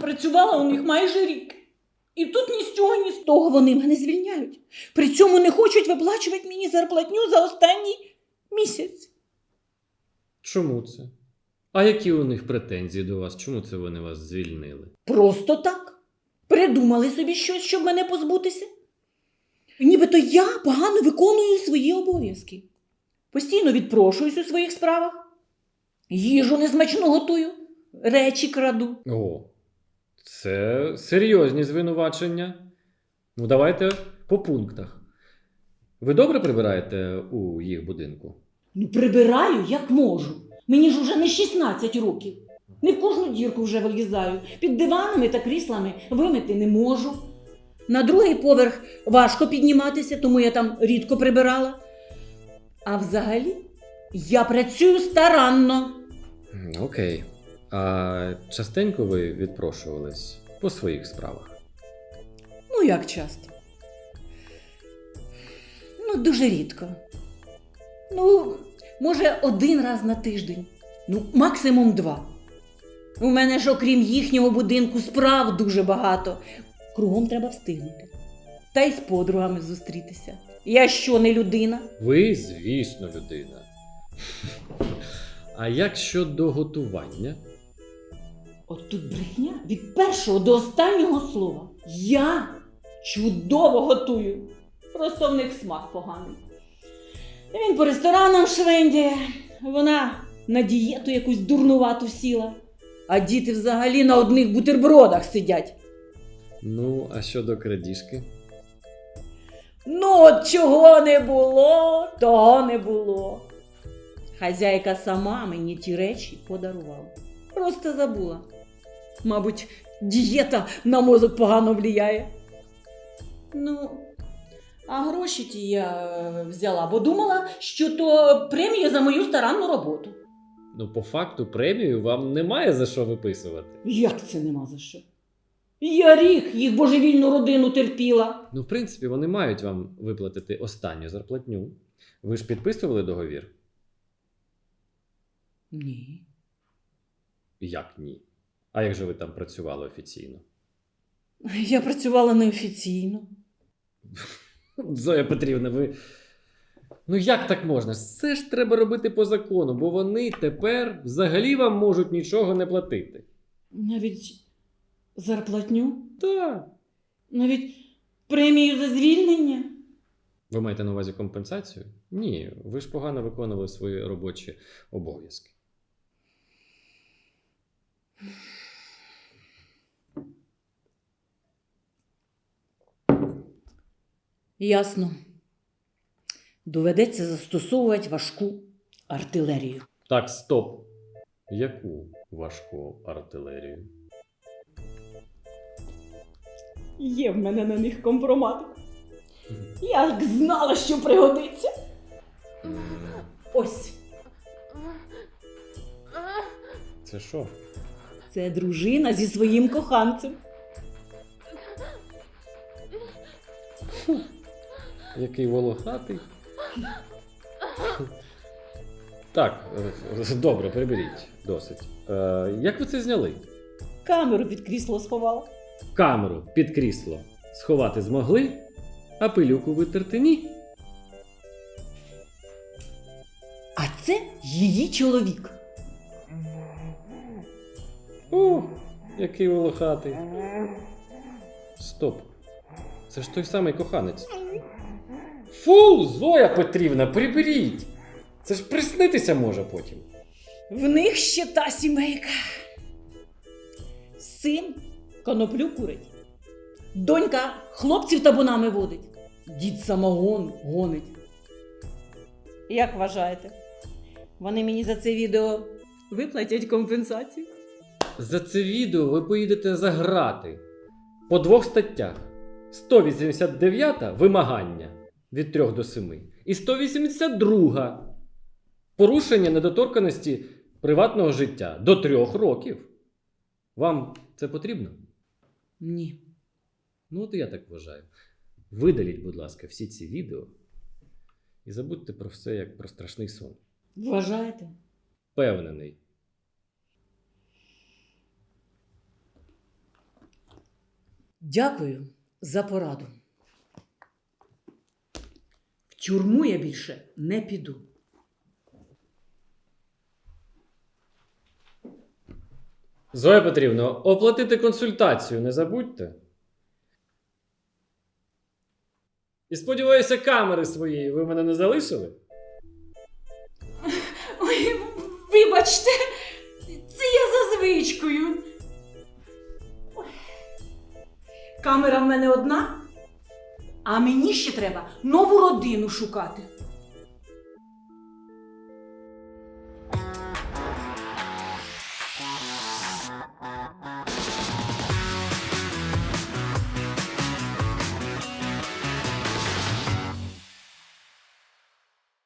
працювала у них майже рік. І тут ні з цього, ні з того вони мене звільняють. При цьому не хочуть виплачувати мені зарплатню за останній місяць. Чому це? А які у них претензії до вас? Чому це вони вас звільнили? Просто так. Придумали собі щось, щоб мене позбутися. Нібито я погано виконую свої обов'язки. Постійно відпрошуюсь у своїх справах. Їжу несмачну готую, речі краду. О, це серйозні звинувачення. Ну, давайте по пунктах. Ви добре прибираєте у їх будинку? Ну, прибираю, як можу. Мені ж уже не 16 років. Не в кожну дірку вже вилізаю. Під диванами та кріслами вимити не можу. На другий поверх важко підніматися, тому я там рідко прибирала. А взагалі, я працюю старанно. Окей. А частенько ви відпрошувались по своїх справах? Ну, як часто? Ну, дуже рідко. Ну, може, один раз на тиждень. Ну, максимум два. У мене ж, окрім їхнього будинку, справ дуже багато. Кругом треба встигнути. Та й з подругами зустрітися. Я що, не людина? Ви, звісно, людина. А як щодо готування? От тут брехня від першого до останнього слова. Я чудово готую. Просто в них смак поганий. Він по ресторанам швендяє, вона на дієту якусь дурнувату сіла, а діти взагалі на одних бутербродах сидять. Ну, а щодо крадіжки? Ну, от чого не було, того не було. Хазяйка сама мені ті речі подарувала. Просто забула. Мабуть, дієта на мозок погано влияє. Ну, а гроші ті я е, взяла, бо думала, що то премія за мою старанну роботу. Ну, по факту, премію вам немає за що виписувати. Як це нема за що? Я рік їх божевільну родину терпіла. Ну, в принципі, вони мають вам виплатити останню зарплатню. Ви ж підписували договір? Ні. Як ні? А як же ви там працювали офіційно? Я працювала неофіційно. Зоя Петрівна, ви. Ну як так можна? Все ж треба робити по закону, бо вони тепер взагалі вам можуть нічого не платити. Навіть зарплатню, Так. навіть премію за звільнення. Ви маєте на увазі компенсацію? Ні, ви ж погано виконували свої робочі обов'язки. Ясно. Доведеться застосовувати важку артилерію. Так, стоп. Яку важку артилерію? Є в мене на них компромат. Я як знала, що пригодиться. Ось Це що? Це дружина зі своїм коханцем. Який волохатий? Так, добре, приберіть. Досить. Е, як ви це зняли? Камеру під крісло сховала. Камеру під крісло сховати змогли, а пилюку витерти ні. А це її чоловік. Який волохатий. Стоп. Це ж той самий коханець. Фу, Зоя Петрівна, приберіть! Це ж приснитися може потім. В них ще та сімейка. Син коноплю курить. Донька хлопців табунами водить. Дід самогон гонить. Як вважаєте? Вони мені за це відео виплатять компенсацію? За це відео ви поїдете за грати по двох статтях: 189 вимагання від 3 до 7 і 182 порушення недоторканості приватного життя до 3 років. Вам це потрібно? Ні. Ну, от і я так вважаю. Видаліть, будь ласка, всі ці відео і забудьте про все як про страшний сон. Вважаєте? Впевнений. Дякую за пораду. В тюрму я більше не піду. Зоя Петрівна, оплатити консультацію не забудьте. І сподіваюся, камери свої ви мене не залишили? Ой, вибачте, це я за звичкою. Камера в мене одна, а мені ще треба нову родину шукати.